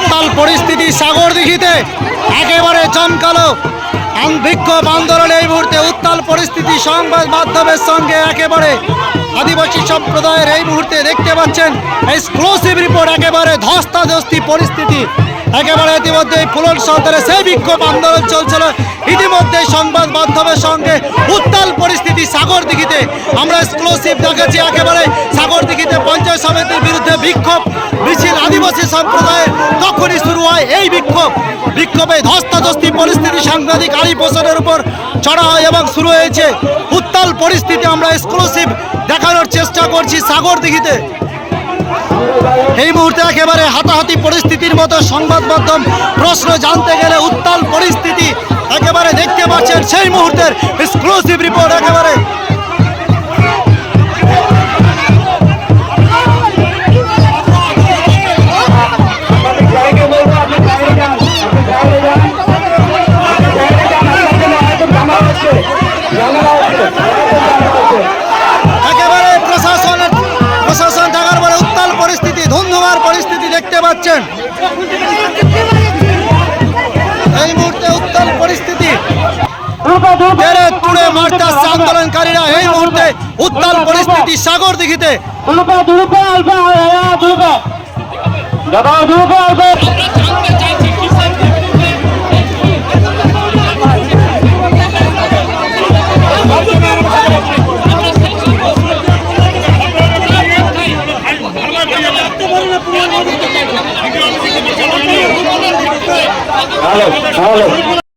উত্তাল পরিস্থিতি সাগর দিঘিতে একেবারে জমকালো বিক্ষোভ আন্দোলনে এই মুহূর্তে উত্তাল পরিস্থিতি সংবাদ মাধ্যমের সঙ্গে একেবারে আদিবাসী সম্প্রদায়ের এই মুহূর্তে দেখতে পাচ্ছেন এক্সক্লুসিভ রিপোর্ট একেবারে ধস্তাধস্তি পরিস্থিতি। একেবারে ইতিমধ্যে ফুলন সন্তানে সেই বিক্ষোভ আন্দোলন চলছিল। ইতিমধ্যে সংবাদ মাধ্যমের সঙ্গে উত্তাল পরিস্থিতি সাগর দিঘিতে। আমরা এক্সক্লুসিভ দেখাচ্ছি, একেবারে সাগর দিঘিতে পঞ্চায়েত সমিতির বিরুদ্ধে বিক্ষোভ। মিছিল আদিবাসী সম্প্রদায়ের তখনই শুরু হয় এই বিক্ষোভ। বিক্ষোভে ধস্তাধস্তি পরিস্থিতি, সাংবাদিক আলী পোষণের উপর চড়া হয় এবং শুরু হয়েছে উত্তাল এক্সক্লুসিভ দেখানোর চেষ্টা করছি সাগর দিঘিতে। এই মুহূর্তে একেবারে হাতাহাতি পরিস্থিতির মতো সংবাদ মাধ্যম প্রশ্ন জানতে গেলে উত্তাল পরিস্থিতি একেবারে দেখতে পাচ্ছেন। সেই মুহূর্তের এক্সক্লুসিভ রিপোর্ট একেবারে ধুন্ধুমার পরিস্থিতি দেখতে পাচ্ছেন। এই মুহূর্তে উত্তাল পরিস্থিতি। মারতে আসছে আন্দোলনকারীরা। এই মুহূর্তে উত্তাল পরিস্থিতি সাগর দিঘিতে। দাদা Halo, halo.